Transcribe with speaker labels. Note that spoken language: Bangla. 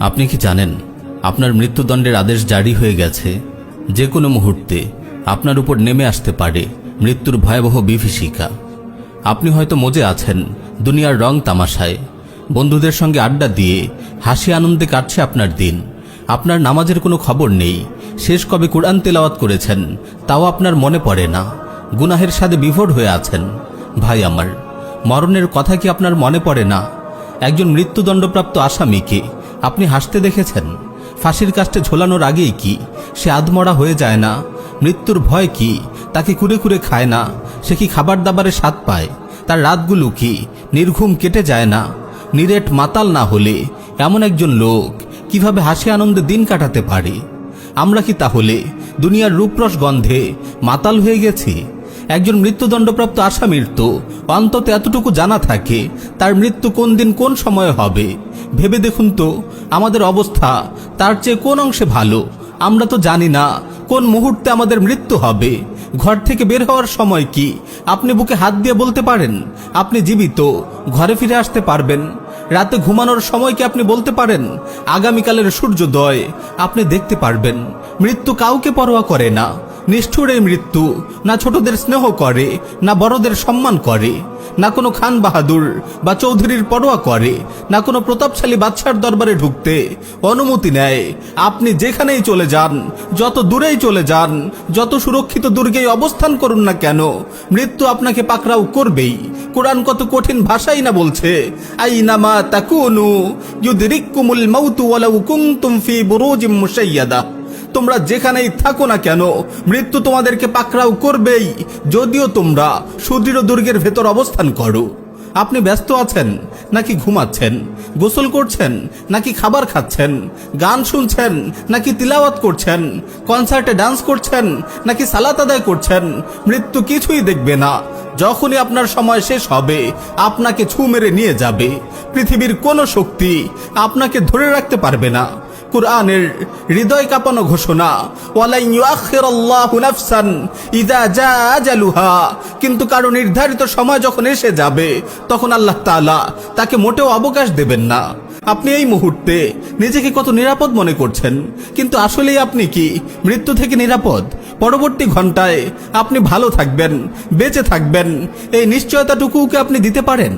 Speaker 1: আপনি কি জানেন, আপনার মৃত্যুদণ্ডের আদেশ জারি হয়ে গেছে? যে কোনো মুহূর্তে আপনার উপর নেমে আসতে পারে মৃত্যুর ভয়াবহ বিভীষিকা। আপনি হয়তো মজে আছেন, দুনিয়ার রং তামাশায়। বন্ধুদের সঙ্গে আড্ডা দিয়ে হাসি আনন্দে কাটছে আপনার দিন। আপনার নামাজের কোনো খবর নেই। শেষ কবে কোরআন তেলাওয়াত করেছেন, তাও আপনার মনে পড়ে না। গুনাহের সাথে বিভোর হয়ে আছেন। ভাই আমার, মরণের কথা কি আপনার মনে পড়ে না? একজন মৃত্যুদণ্ডপ্রাপ্ত আসামিকে আপনি হাসতে দেখেছেন? ফাঁসির কাস্টে ঝোলানোর আগেই কি? সে আধমরা হয়ে যায় না। মৃত্যুর ভয় কি? তাকে কুড়ে কুড়ে খায় না। সে কি খাবার দাবারে স্বাদ পায়? তার রাতগুলো কি? নির্ঘুম কেটে যায় না। নিরেট মাতাল না হলে এমন একজন লোক কীভাবে হাসি আনন্দে দিন কাটাতে পারে? আমরা কি তাহলে দুনিয়ার রূপরস গন্ধে মাতাল হয়ে গেছি? একজন মৃত্যুদণ্ডপ্রাপ্ত আসামির তো। অন্তত এতটুকু জানা থাকে, তার মৃত্যু কোন দিন কোন সময়ে হবে। ভেবে দেখুন তো, আমাদের অবস্থা, তার চেয়ে কোন অংশে ভালো? আমরা তো জানি না, কোন মুহূর্তে আমাদের মৃত্যু হবে। ঘর থেকে বের হওয়ার সময় কি, আপনি বুকে হাত দিয়ে বলতে পারেন? আপনি জীবিত, ঘরে ফিরে আসতে পারবেন। রাতে ঘুমানোর সময় কি আপনি বলতে পারেন? আগামীকালের সূর্যোদয়, আপনি দেখতে পারবেন। মৃত্যু কাউকে পরোয়া করে না। নিষ্ঠুর এই মৃত্যু না ছোটদের স্নেহ করে, না বড়দের সম্মান করে, না কোনো খান বাহাদুর বা চৌধুরীর পরোয়া করে, না কোনো প্রতাপশালী বাদশার দরবারে ঢুকতে অনুমতি নেয়। আপনি যেখানেই চলে যান, যত দূরেই চলে যান, যত সুরক্ষিত দুর্গেই অবস্থান করুন না কেন, মৃত্যু আপনাকে পাকড়াও করবেই। কোরআন কত কঠিন ভাষাই না বলছে, আইনামা তাকুনু ইউদরিকুমুল মাউতু ওয়ালাউ কুনতুম ফি বুরুজিম মুশাইয়াদা। তোমরা যেখানেই থাকো না কেন, মৃত্যু তোমাদেরকে পাকড়াও করবেই, যদিও তোমরা সুদৃঢ় দুর্গের ভেতর অবস্থান করো। আপনি ব্যস্ত আছেন, নাকি ঘুমাচ্ছেন, গোসল করছেন, নাকি খাবার খাচ্ছেন, গান শুনছেন, নাকি তিলাওয়াত করছেন, কনসার্টে ডান্স করছেন, নাকি সালাত আদায় করছেন, মৃত্যু কিছুই দেখবে না। যখনই আপনার সময় শেষ হবে, আপনাকে ছু মেরে নিয়ে যাবে। পৃথিবীর কোনো শক্তি আপনাকে ধরে রাখতে পারবে না। কুরআনের হৃদয় কাঁপানো ঘোষণা কিন্তু কারও নির্ধারিত সময় যখন এসে যাবে, তখন আল্লাহ তাআলা তাকে মোটেও অবকাশ দেবেন না। আপনি এই মুহূর্তে নিজেকে কত নিরাপদ মনে করছেন, কিন্তু আসলেই আপনি কি মৃত্যু থেকে নিরাপদ? পরবর্তী ঘন্টায় আপনি ভালো থাকবেন, বেঁচে থাকবেন, এই নিশ্চয়তাটুকুকে আপনি দিতে পারেন?